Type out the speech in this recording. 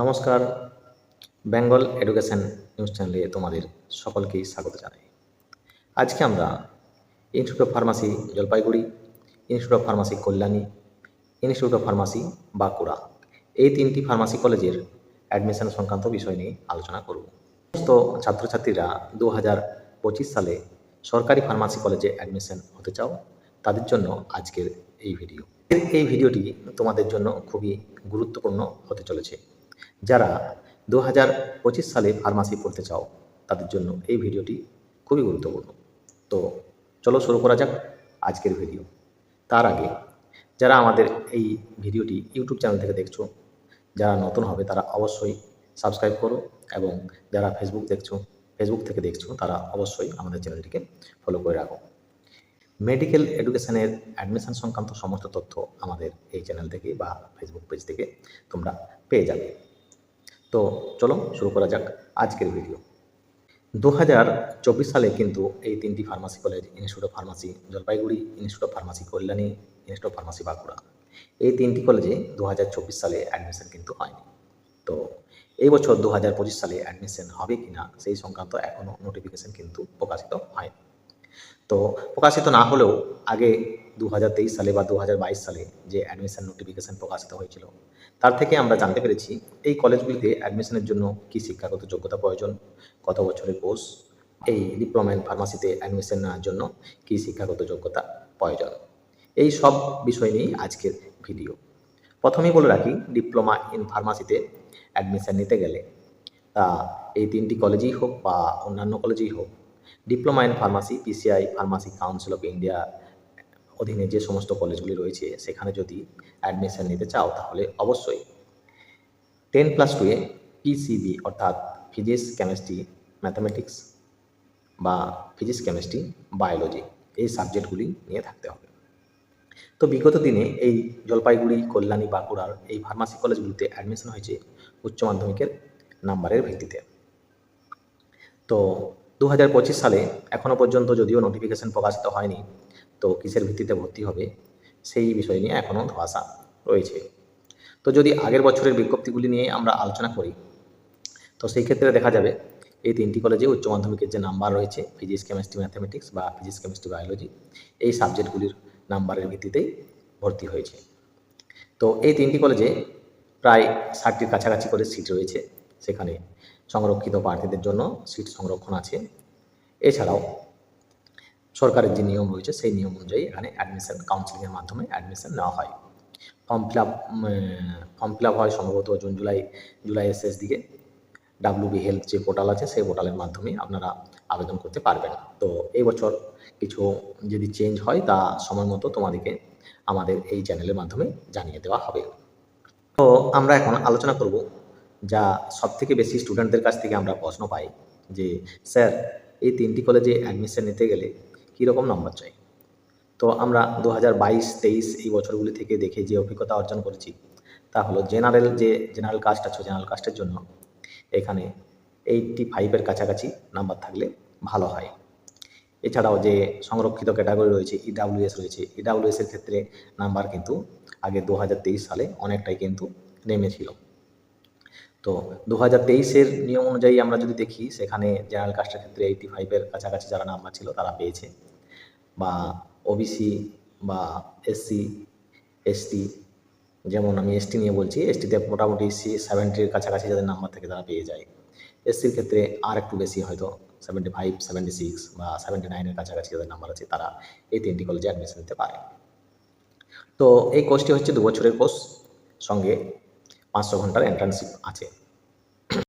নমস্কার, Bengal education news চ্যানেলে তোমাদের সকলকেই স্বাগত জানাই। আজকে আমরা institute of pharmacy Jalpaiguri, institute of pharmacy Kalyani, institute of pharmacy Bankura, এই তিনটি ফার্মাসি কলেজের অ্যাডমিশন সংক্রান্ত বিষয় নিয়ে আলোচনা করব। সমস্ত ছাত্রছাত্রীরা দু হাজার পঁচিশ সালে সরকারি ফার্মাসি কলেজে অ্যাডমিশন হতে চাও, তাদের জন্য আজকের এই ভিডিও। এই ভিডিওটি তোমাদের জন্য খুবই গুরুত্বপূর্ণ হতে চলেছে। যারা দু হাজার পঁচিশ সালে ফার্মাসি পড়তে চাও, তাদের জন্য এই ভিডিওটি খুবই গুরুত্বপূর্ণ। তো চলো শুরু করা যাক আজকের ভিডিও। তার আগে, যারা আমাদের এই ভিডিওটি ইউটিউব চ্যানেল থেকে দেখছ, যারা নতুন হবে, তারা অবশ্যই সাবস্ক্রাইব করো এবং যারা ফেসবুক দেখছ, ফেসবুক থেকে দেখছ, তারা অবশ্যই আমাদের চ্যানেলটিকে ফলো করে রাখো। মেডিকেল এডুকেশনের অ্যাডমিশন সংক্রান্ত সমস্ত তথ্য আমাদের এই চ্যানেল থেকে বা ফেসবুক পেজ থেকে তোমরা পেয়ে যাবে। তো চলো শুরু করা যাক আজকের ভিডিও দু হাজার চব্বিশ সালে কিন্তু এই তিনটি pharmacy college institute of pharmacy Jalpaiguri institute of pharmacy Kalyani institute of pharmacy Bankura. এই তিনটি কলেজে দু হাজার চব্বিশ সালে অ্যাডমিশন কিন্তু হয়নি। তো এই বছর দু হাজার পঁচিশ সালে অ্যাডমিশন হবে কি না সেই সংক্রান্ত এখনও নোটিফিকেশন কিন্তু প্রকাশিত হয়নি। তো প্রকাশিত না হলেও আগে দু হাজার তেইশ সালে বা দু হাজার বাইশ সালে যে অ্যাডমিশন নোটিফিকেশন প্রকাশিত হয়েছিল, তার থেকে আমরা জানতে পেরেছি এই কলেজগুলিতে অ্যাডমিশনের জন্য কী শিক্ষাগত যোগ্যতা প্রয়োজন, কত বছরের কোর্স, এই ডিপ্লোমা ইন ফার্মাসিতে অ্যাডমিশন নেওয়ার জন্য কী শিক্ষাগত যোগ্যতা প্রয়োজন। এই সব বিষয় নিয়েই আজকের ভিডিও প্রথমেই বলে রাখি ডিপ্লোমা ইন ফার্মাসিতে অ্যাডমিশন নিতে গেলে তা এই তিনটি কলেজেই হোক বা অন্যান্য কলেজেই হোক diploma in pharmacy PCI pharmacy council of India অধীনে যে সমস্ত কলেজগুলি রয়েছে, সেখানে যদি অ্যাডমিশন নিতে চাও, তাহলে অবশ্যই টেন প্লাস টুয়ে পিসিবি অর্থাৎ ফিজিক্স কেমিস্ট্রি ম্যাথামেটিক্স বা ফিজিক্স কেমিস্ট্রি বায়োলজি এই সাবজেক্টগুলি নিয়ে থাকতে হবে। তো বিগত দিনে এই জলপাইগুড়ি, কল্যাণী, বাঁকুড়ার এই ফার্মাসি কলেজগুলিতে অ্যাডমিশন হয়েছে উচ্চ মাধ্যমিকের নাম্বারের ভিত্তিতে। তো দু হাজার পঁচিশ সালে এখনও পর্যন্ত যদিও নোটিফিকেশন প্রকাশিত হয়নি, তো কিসের ভিত্তিতে ভর্তি হবে সেই বিষয় নিয়ে এখনও ধোয়াশা রয়েছে। তো যদি আগের বছরের বিজ্ঞপ্তিগুলি নিয়ে আমরা আলোচনা করি, তো সেই ক্ষেত্রে দেখা যাবে এই তিনটি কলেজে উচ্চ মাধ্যমিকের যে নাম্বার রয়েছে ফিজিক্স কেমিস্ট্রি ম্যাথামেটিক্স বা ফিজিক্স কেমিস্ট্রি বায়োলজি এই সাবজেক্টগুলির নাম্বারের ভিত্তিতেই ভর্তি হয়েছে। তো এই তিনটি কলেজে প্রায় ষাটটির কাছাকাছি করে সিট রয়েছে, সেখানে সংরক্ষিত প্রার্থীদের জন্য সিট সংরক্ষণ আছে। এছাড়াও সরকারের যে নিয়ম রয়েছে, সেই নিয়ম অনুযায়ী এখানে অ্যাডমিশন কাউন্সিলিংয়ের মাধ্যমে অ্যাডমিশন নেওয়া হয়। Form fill up form fill up হয় সম্ভবত জুন, জুলাই জুলাই শেষ দিকে। ডাব্লিউবি হেলথ যে পোর্টাল আছে, সেই পোর্টালের মাধ্যমে আপনারা আবেদন করতে পারবেন। তো এই বছর কিছু যদি চেঞ্জ হয়, তা সময় মতো তোমাদেরকে আমাদের এই চ্যানেলের মাধ্যমে জানিয়ে দেওয়া হবে। তো আমরা এখন আলোচনা করব যা সব থেকে বেশি স্টুডেন্টদের কাছ থেকে আমরা প্রশ্ন পাই যে, স্যার, এই তিনটি কলেজে অ্যাডমিশন নিতে গেলে কীরকম নম্বর চাই? তো আমরা দু হাজার বাইশ, তেইশ এই বছরগুলি থেকে দেখে যে অভিজ্ঞতা অর্জন করেছি, তা হলো জেনারেল যে জেনারেল কাস্ট আছে জেনারেল কাস্টের জন্য এখানে এইটটি ফাইভের কাছাকাছি নাম্বার থাকলে ভালো হয়। এছাড়াও যে সংরক্ষিত ক্যাটাগরি রয়েছে ইডাব্লিউএস রয়েছে ইডাব্লিউএসের ক্ষেত্রে নাম্বার কিন্তু আগে দু হাজার তেইশ সালে অনেকটাই কিন্তু নেমেছিল। তো দু হাজার তেইশের নিয়ম অনুযায়ী আমরা যদি দেখি, সেখানে জেনারেল কাস্টের ক্ষেত্রে এইটি ফাইভের কাছাকাছি যারা নাম্বার ছিল, তারা পেয়েছে। বা ওবিসি বা এসসি এসটি যেমন আমি এসটি নিয়ে বলছি এসটিতে মোটামুটি সি সেভেন্টির কাছাকাছি যাদের নাম্বার থাকে, তারা পেয়ে যায়। এসসির ক্ষেত্রে আর একটু বেশি হয়তো সেভেন্টি ফাইভ সেভেন্টি সিক্স বা সেভেন্টি নাইনের কাছাকাছি যাদের নাম্বার আছে, তারা এই তিনটি কলেজে অ্যাডমিশন নিতে পারে। তো এই কোর্সটি হচ্ছে দু বছরের কোর্স সঙ্গে পাঁচশো ঘণ্টার এন্ট্রান্সশিপ আছে।